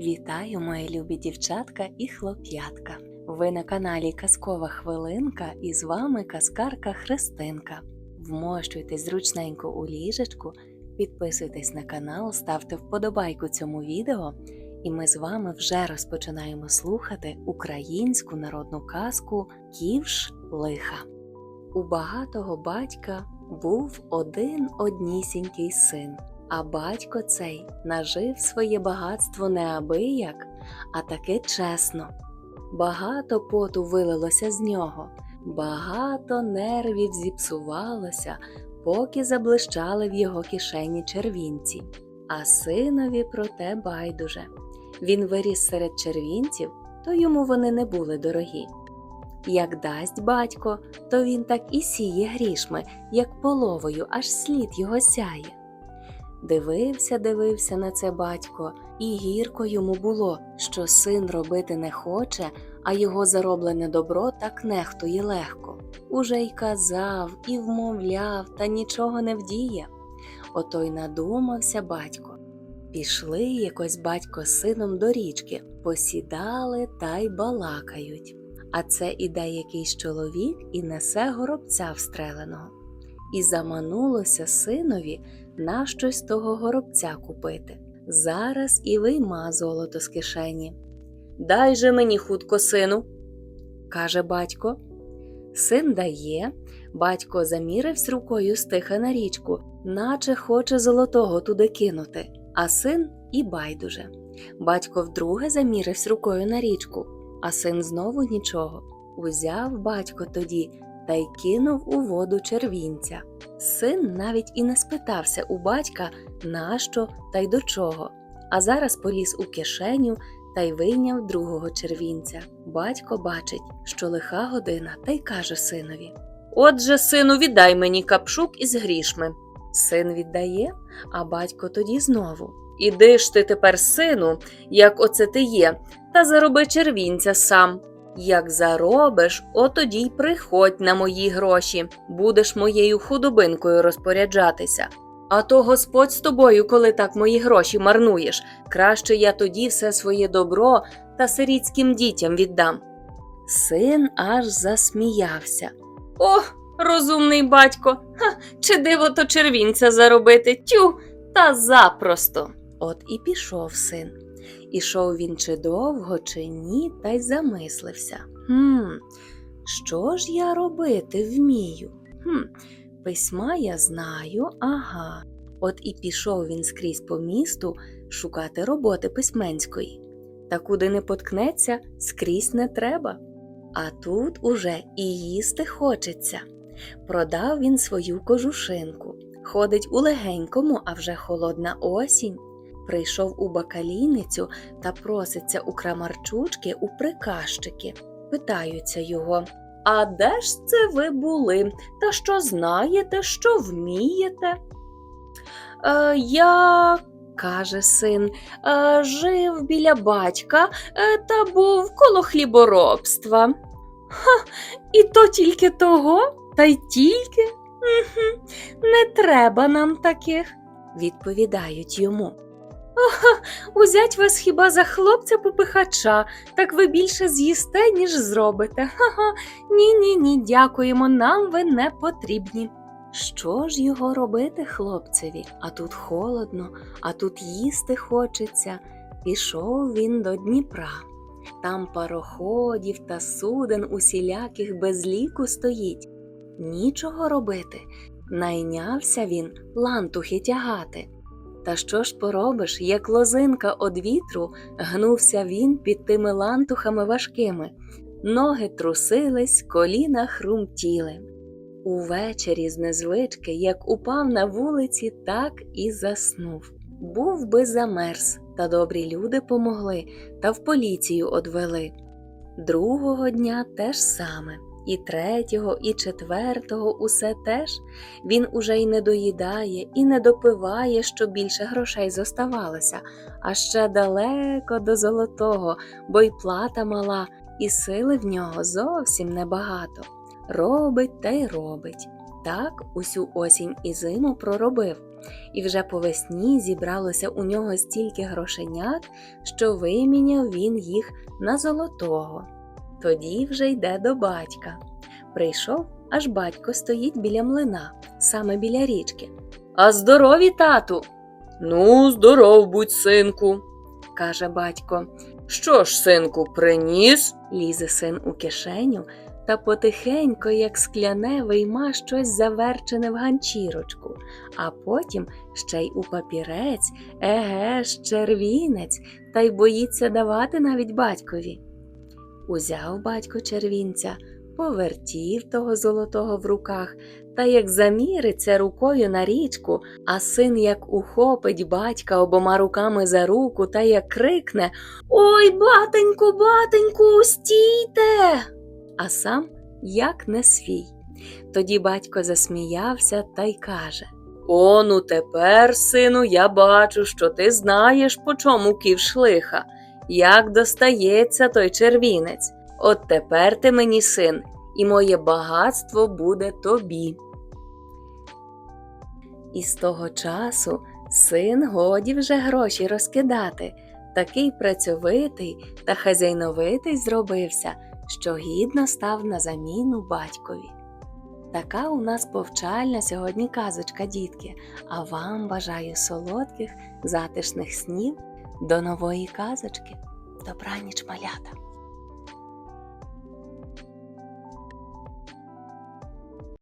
Вітаю, мої любі дівчатка і хлоп'ятка. Ви на каналі Казкова Хвилинка і з вами казкарка Христинка. Вмощуйтесь зручненько у ліжечку, підписуйтесь на канал, ставте вподобайку цьому відео, і ми з вами вже розпочинаємо слухати українську народну казку Ківш лиха. У багатого батька був один однісінький син. А батько цей нажив своє багатство неабияк, а таки чесно. Багато поту вилилося з нього, багато нервів зіпсувалося, поки заблищали в його кишені червінці. А синові проте байдуже. Він виріс серед червінців, то йому вони не були дорогі. Як дасть батько, то він так і сіє грішми, як половою, аж слід його сяє. Дивився, дивився на це батько, і гірко йому було, що син робити не хоче, а його зароблене добро так нехтує легко. Уже й казав, і вмовляв, та нічого не вдіє. Ото й надумався батько. Пішли якось батько з сином до річки, посідали та й балакають. А це іде якийсь чоловік і несе горобця встреленого. І заманулося синові на щось того горобця купити. Зараз і вийма золото з кишені. Дай же мені хутко сину, каже батько. Син дає, батько замірився рукою стиха на річку, наче хоче золотого туди кинути, а син і байдуже. Батько вдруге замірився рукою на річку, а син знову нічого. Узяв батько тоді та й кинув у воду червінця. Син навіть і не спитався у батька, нащо та й до чого, а зараз поліз у кишеню та й вийняв другого червінця. Батько бачить, що лиха година, та й каже синові: Отже, сину, віддай мені капшук із грішми. Син віддає, а батько тоді знову. Іди ж ти тепер, сину, як оце ти є, та зароби червінця сам. Як заробиш, отоді й приходь на мої гроші, будеш моєю худобинкою розпоряджатися. А то Господь з тобою, коли так мої гроші марнуєш, краще я тоді все своє добро та сирітським дітям віддам. Син аж засміявся. О, розумний батько, Ха, чи диво то червінця заробити? Тю, та запросто. От і пішов син. Ішов він чи довго, чи ні, та й замислився. Хм, що ж я робити вмію? Хм, письма я знаю, ага. От і пішов він скрізь по місту шукати роботи письменської. Та куди не поткнеться, скрізь не треба. А тут уже і їсти хочеться. Продав він свою кожушинку. Ходить у легенькому, а вже холодна осінь прийшов у бакалійницю та проситься у крамарчучки у приказчики. Питаються його А де ж це ви були? Та що знаєте, що вмієте? Е, я, каже син, е, жив біля батька е, та був коло хліборобства. Ха, і то тільки того, та й тільки. Угу, не треба нам таких, відповідають йому. Ага, узять вас хіба за хлопця попихача, так ви більше з'їсте, ніж зробите. Ха-ха, ні, ні, ні, дякуємо, нам ви не потрібні. Що ж його робити, хлопцеві? А тут холодно, а тут їсти хочеться. Пішов він до Дніпра. Там пароходів та суден усіляких без ліку стоїть. Нічого робити. Найнявся він лантухи тягати. Та що ж поробиш, як лозинка од вітру, гнувся він під тими лантухами важкими, ноги трусились, коліна хрумтіли. Увечері з незвички, як упав на вулиці, так і заснув. Був би замерз, та добрі люди помогли та в поліцію одвели. Другого дня теж саме. І третього, і четвертого усе теж він уже й не доїдає, і не допиває, щоб більше грошей зоставалося, а ще далеко до золотого, бо й плата мала, і сили в нього зовсім небагато. Робить та й робить. Так усю осінь і зиму проробив. І вже по весні зібралося у нього стільки грошенят, що виміняв він їх на золотого. Тоді вже йде до батька. Прийшов, аж батько стоїть біля млина, саме біля річки. А здорові, тату. Ну, здоров будь, синку, каже батько. Що ж, синку, приніс? лізе син у кишеню та потихенько, як скляне, вийма щось заверчене в ганчірочку, а потім ще й у папірець, еге червінець, та й боїться давати навіть батькові. Узяв батько червінця, повертів того золотого в руках, та як заміриться рукою на річку, а син як ухопить батька обома руками за руку та як крикне Ой, батеньку, батеньку, стійте! А сам як не свій. Тоді батько засміявся та й каже О, ну тепер, сину, я бачу, що ти знаєш, по чому ківш лиха, як достається той червінець. От тепер ти мені син, і моє багатство буде тобі. І з того часу син годі вже гроші розкидати, такий працьовитий та хазяйновитий зробився, що гідно став на заміну батькові. Така у нас повчальна сьогодні казочка, дітки, а вам бажаю солодких, затишних снів до нової казочки. Добраніч, малята!